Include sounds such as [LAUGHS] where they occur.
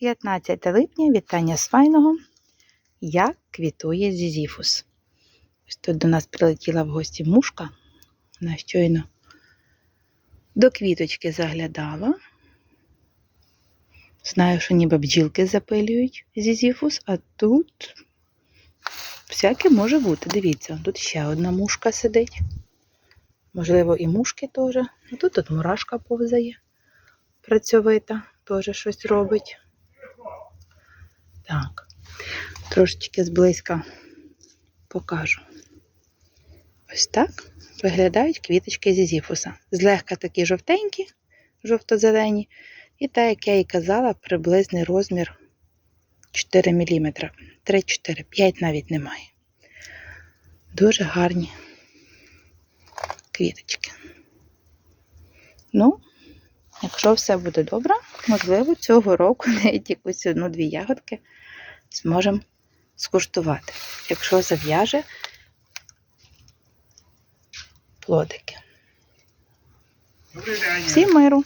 15 липня, вітання з файного. Як квітує зізіфус. Ось тут до нас прилетіла в гості мушка. Вона щойно до квіточки заглядала. Знаю, що ніби бджілки запилюють зізіфус, а тут всяке може бути. Дивіться, тут ще одна мушка сидить. Можливо, і мушки теж. А тут от мурашка повзає. Працьовита, теж щось робить. Так, трошечки зблизька покажу. Ось так виглядають квіточки зізіфуса. Злегка такі жовтенькі, жовто-зелені. І так, як я і казала, приблизний розмір 4 мм. 3-4, 5 навіть немає. Дуже гарні квіточки. Ну, якщо все буде добре, можливо, цього року [LAUGHS] навіть якусь одну-дві ягодки зможемо скуштувати, якщо зав'яже плодики. Добрий. Всім миру!